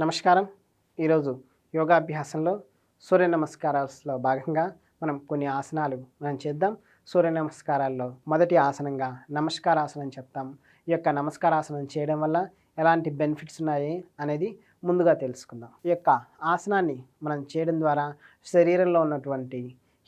నమస్కారం. ఈరోజు యోగాభ్యాసంలో సూర్య నమస్కారాల్లో భాగంగా మనం కొన్ని ఆసనాలు మనం చేద్దాం. సూర్య నమస్కారాల్లో మొదటి ఆసనంగా నమస్కారాసనం చెప్తాం. ఈ యొక్క నమస్కారాసనం చేయడం వల్ల ఎలాంటి బెనిఫిట్స్ ఉన్నాయి అనేది ముందుగా తెలుసుకుందాం. ఈ యొక్క ఆసనాన్ని మనం చేయడం ద్వారా శరీరంలో ఉన్నటువంటి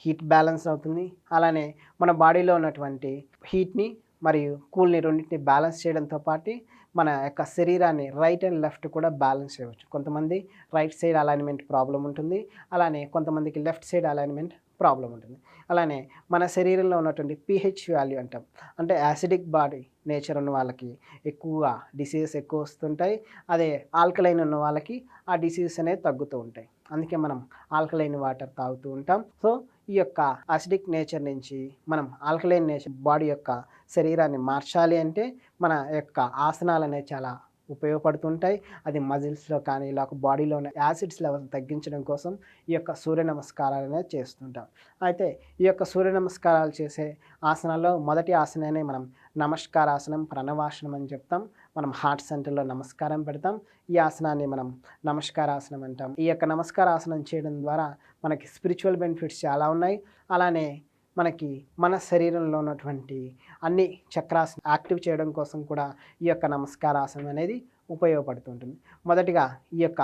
హీట్ బ్యాలెన్స్ అవుతుంది. అలానే మన బాడీలో ఉన్నటువంటి హీట్ని మరియు కూల్ని రెండింటిని బ్యాలెన్స్ చేయడంతో పాటు మన యొక్క శరీరాన్ని రైట్ అండ్ లెఫ్ట్ కూడా బ్యాలెన్స్ చేయవచ్చు. కొంతమంది రైట్ సైడ్ అలైన్మెంట్ ప్రాబ్లం ఉంటుంది. అలానే కొంతమందికి లెఫ్ట్ సైడ్ అలైన్మెంట్ ప్రాబ్లం ఉంటుంది. అలానే మన శరీరంలో ఉన్నటువంటి పిహెచ్ వాల్యూ అంటాం. అంటే యాసిడిక్ బాడీ నేచర్ ఉన్న వాళ్ళకి ఎక్కువగా డిసీజెస్ ఎక్కువ వస్తుంటాయి. అదే ఆల్కలైన్ ఉన్న వాళ్ళకి ఆ డిసీజెస్ అనేవి తగ్గుతూ ఉంటాయి. అందుకే మనం ఆల్కలైన్ వాటర్ తాగుతూ ఉంటాం. సో ఈ యొక్క అసిడిక్ నేచర్ నుంచి మనం ఆల్కలైన్ నేచర్ బాడీ యొక్క శరీరాన్ని మార్చాలి అంటే మన యొక్క ఆసనాలు అనేవి చాలా ఉపయోగపడుతుంటాయి. అది మజిల్స్లో కానీ లేక బాడీలో ఉన్న యాసిడ్స్ లెవెల్ తగ్గించడం కోసం ఈ యొక్క సూర్య నమస్కారాలు అనేది చేస్తుంటాం. అయితే ఈ యొక్క సూర్య నమస్కారాలు చేసే ఆసనాల్లో మొదటి ఆసనాన్ని మనం నమస్కారాసనం ప్రణవాసనం అని చెప్తాం. మనం హార్ట్ సెంటర్లో నమస్కారం పెడతాం. ఈ ఆసనాన్ని మనం నమస్కారాసనం అంటాం. ఈ యొక్క నమస్కారాసనం చేయడం ద్వారా మనకి స్పిరిచువల్ బెనిఫిట్స్ చాలా ఉన్నాయి. అలానే మనకి మన శరీరంలో ఉన్నటువంటి అన్ని చక్రాస్ యాక్టివ్ చేయడం కోసం కూడా ఈ యొక్క నమస్కారాసనం అనేది ఉపయోగపడుతుంటుంది. మొదటిగా ఈ యొక్క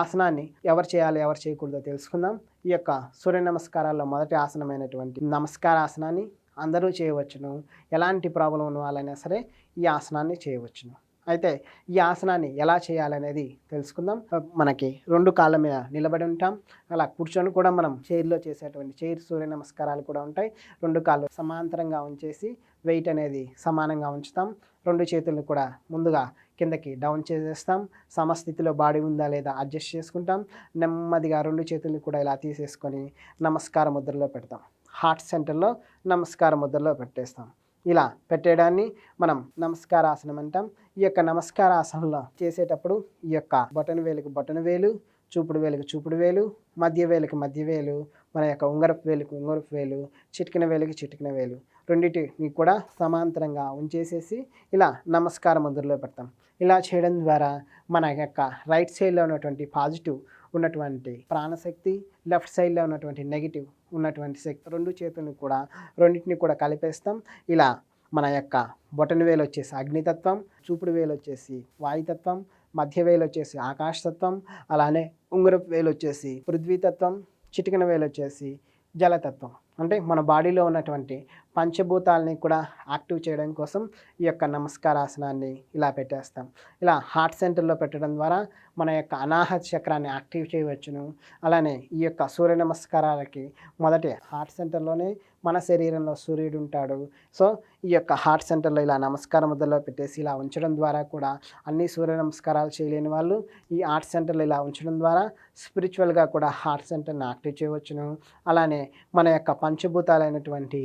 ఆసనాన్ని ఎవరు చేయాలి ఎవరు చేయకూడదో తెలుసుకుందాం. ఈ యొక్క సూర్య నమస్కారాల్లో మొదటి ఆసనమైనటువంటి నమస్కారాసనాన్ని అందరూ చేయవచ్చును. ఎలాంటి ప్రాబ్లం ఉన్న వాళ్ళైనా సరే ఈ ఆసనాన్ని చేయవచ్చును. అయితే ఈ ఆసనాన్ని ఎలా చేయాలనేది తెలుసుకుందాం. మనకి రెండు కాళ్ళ మీద నిలబడి ఉంటాం. అలా కూర్చొని కూడా మనం చైర్లో చేసేటువంటి చైర్ సూర్య నమస్కారాలు కూడా ఉంటాయి. రెండు కాళ్ళు సమాంతరంగా ఉంచేసి వెయిట్ అనేది సమానంగా ఉంచుతాం. రెండు చేతులను కూడా ముందుగా కిందకి డౌన్ చేసేస్తాం. సమస్థితిలో బాడీ ఉందా లేదా అడ్జస్ట్ చేసుకుంటాం. నెమ్మదిగా రెండు చేతులను కూడా ఇలా తీసేసుకొని నమస్కార ముద్రలో పెడతాం. హార్ట్ సెంటర్లో నమస్కార ముద్రలో పెట్టేస్తాం. ఇలా పెట్టేయడాన్ని మనం నమస్కారాసనం అంటాం ఈ యొక్క నమస్కారాసనంలో చేసేటప్పుడు ఈ యొక్క బొటన వేలుకు బొటన వేలు చూపుడు వేలుకు చూపుడు వేలు మధ్య వేలుకి మధ్య వేలు మన యొక్క ఉంగరపు వేలుకు ఉంగరపు వేలు చిటికిన వేలుకి చిటికిన వేలు. రెండింటిని కూడా సమాంతరంగా ఉంచేసేసి ఇలా నమస్కార ముద్రలో పెడతాం. ఇలా చేయడం ద్వారా మన యొక్క రైట్ సైడ్లో ఉన్నటువంటి పాజిటివ్ ఉన్నటువంటి ప్రాణశక్తి లెఫ్ట్ సైడ్లో ఉన్నటువంటి నెగిటివ్ ఉన్నటువంటి శక్తి రెండు చేతులను కూడా రెండింటిని కూడా కలిపేస్తాం. ఇలా మన యొక్క బొటన వేలు వచ్చేసి అగ్నితత్వం చూపుడు వేలు వచ్చేసి వాయుతత్వం మధ్య వేలు వచ్చేసి ఆకాశతత్వం అలానే ఉంగరపు వేలు వచ్చేసి పృథ్వీతత్వం చిటికన వేలు వచ్చేసి జలతత్వం. అంటే మన బాడీలో ఉన్నటువంటి పంచభూతాలని కూడా యాక్టివ్ చేయడం కోసం ఈ యొక్క నమస్కారాసనాన్ని ఇలా పెట్టేస్తాం. ఇలా హార్ట్ సెంటర్లో పెట్టడం ద్వారా మన యొక్క అనాహత చక్రాన్ని యాక్టివ్ చేయవచ్చును. అలానే ఈ యొక్క సూర్య నమస్కారాలకి మొదటి హార్ట్ సెంటర్లోనే మన శరీరంలో సూర్యుడు ఉంటాడు. సో ఈ యొక్క హార్ట్ సెంటర్లో ఇలా నమస్కార ముద్రలో పెట్టేసి ఇలా ఉంచడం ద్వారా కూడా అన్ని సూర్య నమస్కారాలు చేయలేని వాళ్ళు ఈ హార్ట్ సెంటర్లో ఇలా ఉంచడం ద్వారా స్పిరిచువల్గా కూడా హార్ట్ సెంటర్ని యాక్టివ్ చేయవచ్చును. అలానే మన యొక్క పంచభూతాలైనటువంటి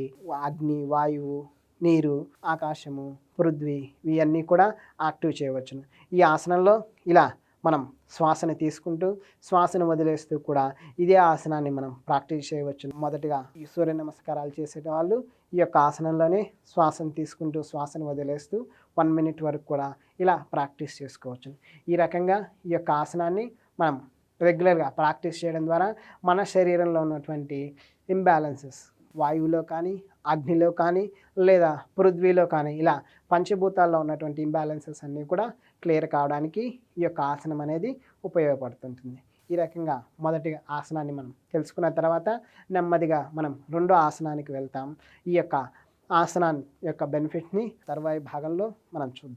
అగ్ని వాయువు నీరు ఆకాశము పృథ్వీ ఇవన్నీ కూడా యాక్టివ్ చేయవచ్చును. ఈ ఆసనంలో ఇలా మనం శ్వాసని తీసుకుంటూ శ్వాసను వదిలేస్తూ కూడా ఇదే ఆసనాన్ని మనం ప్రాక్టీస్ చేయవచ్చు మొదటిగా ఈ సూర్య నమస్కారాలు చేసే వాళ్ళు ఈ యొక్క ఆసనంలోనే శ్వాసను తీసుకుంటూ శ్వాసను వదిలేస్తూ వన్ మినిట్ వరకు కూడా ఇలా ప్రాక్టీస్ చేసుకోవచ్చు. ఈ రకంగా ఈ యొక్క ఆసనాన్ని మనం రెగ్యులర్గా ప్రాక్టీస్ చేయడం ద్వారా మన శరీరంలో ఉన్నటువంటి ఇంబ్యాలెన్సెస్ వాయువులో కానీ అగ్నిలో కానీ లేదా పృథ్వీలో కానీ ఇలా పంచభూతాల్లో ఉన్నటువంటి ఇంబ్యాలెన్సెస్ అన్నీ కూడా క్లియర్ కావడానికి ఈ యొక్క ఆసనం అనేది ఉపయోగపడుతుంటుంది. ఈ రకంగా మొదటి ఆసనాన్ని మనం తెలుసుకున్న తర్వాత నెమ్మదిగా మనం రెండో ఆసనానికి వెళ్తాం. ఈ యొక్క ఆసనాన్ని యొక్క బెనిఫిట్ని తర్వాయి భాగంలో మనం చూద్దాం.